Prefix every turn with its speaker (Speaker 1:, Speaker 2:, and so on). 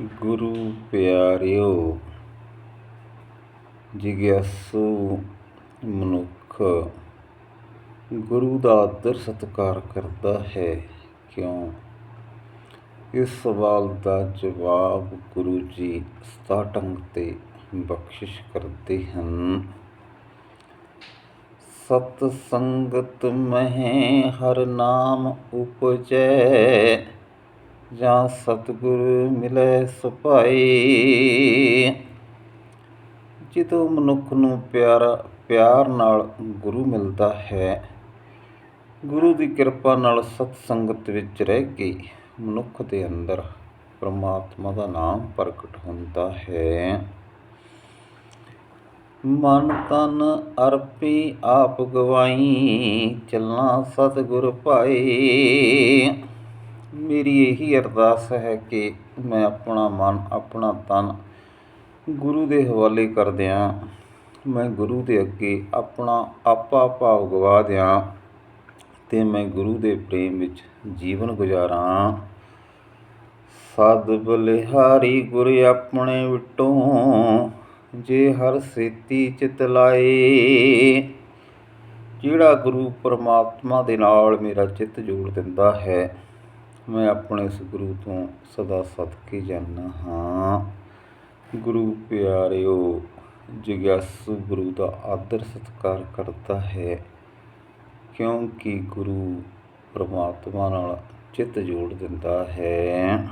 Speaker 1: ਗੁਰੂ ਪਿਆਰਿਓ, ਜਿਗਿਆਸੂ ਮਨੁੱਖ, ਗੁਰੂ ਦਾ ਆਦਰ ਸਤਿਕਾਰ ਕਰਦਾ ਹੈ। ਕਿਉਂ? ਇਸ ਸਵਾਲ ਦਾ ਜਵਾਬ ਗੁਰੂ ਜੀ ਸਤਾ ਢੰਗ ਤੇ ਬਖਸ਼ਿਸ਼ ਕਰਦੇ ਹਨ। ਸਤ ਸੰਗਤ ਮਹਿ, ਹਰ ਨਾਮ ਉਪਜੈ। ਜਾਂ ਸਤਿਗੁਰ ਮਿਲੈ ਸੁਭਾਈ। ਜਦੋਂ ਮਨੁੱਖ ਨੂੰ ਪਿਆਰਾ, ਪਿਆਰ ਨਾਲ ਗੁਰੂ ਮਿਲਦਾ ਹੈ, ਗੁਰੂ ਦੀ ਕਿਰਪਾ ਨਾਲ ਸਤ ਸੰਗਤ ਵਿੱਚ ਰਹਿ ਕੇ ਮਨੁੱਖ ਦੇ ਅੰਦਰ ਪ੍ਰਮਾਤਮਾ ਦਾ ਨਾਮ ਪ੍ਰਗਟ ਹੁੰਦਾ ਹੈ। ਮਨ ਤਨ ਅਰਪੀ ਆਪ ਗਵਾਈ ਚੱਲਣਾ ਸਤਿਗੁਰ ਭਾਈ। ਮੇਰੀ ਇਹੀ ਅਰਦਾਸ ਹੈ ਕਿ ਮੈਂ ਆਪਣਾ ਮਨ, ਆਪਣਾ ਤਨ ਗੁਰੂ ਦੇ ਹਵਾਲੇ ਕਰ ਦਿਆਂ ਮੈਂ ਗੁਰੂ ਦੇ ਅੱਗੇ ਆਪਣਾ ਆਪਾ ਭਾਵ ਗਵਾ ਦਿਆਂ ਤੇ ਮੈਂ ਗੁਰੂ ਦੇ ਪ੍ਰੇਮ ਵਿੱਚ ਜੀਵਨ ਗੁਜ਼ਾਰਾਂ। ਸਦ ਬਲਿਹਾਰੀ ਗੁਰ ਆਪਣੇ ਵਿਟੋਂ, ਜੇ ਹਰ ਸੇਤੀ ਚਿਤ ਲਾਏ, ਜਿਹੜਾ ਗੁਰੂ ਪਰਮਾਤਮਾ ਦੇ ਨਾਲ ਮੇਰਾ ਚਿੱਤ ਜੋੜ ਦਿੰਦਾ ਹੈ ਮੈਂ ਆਪਣੇ ਇਸ ਗੁਰੂ ਤੋਂ ਸਦਾ ਸਦਕੇ ਜਾਂਦਾ ਹਾਂ। ਗੁਰੂ ਪਿਆਰਿਓ, ਜਿਗਿਆਸੂ ਗੁਰੂ ਦਾ ਆਦਰ ਸਤਿਕਾਰ ਕਰਦਾ ਹੈ, ਕਿਉਂਕਿ ਗੁਰੂ ਪਰਮਾਤਮਾ ਨਾਲ ਚਿੱਤ ਜੋੜ ਦਿੰਦਾ ਹੈ।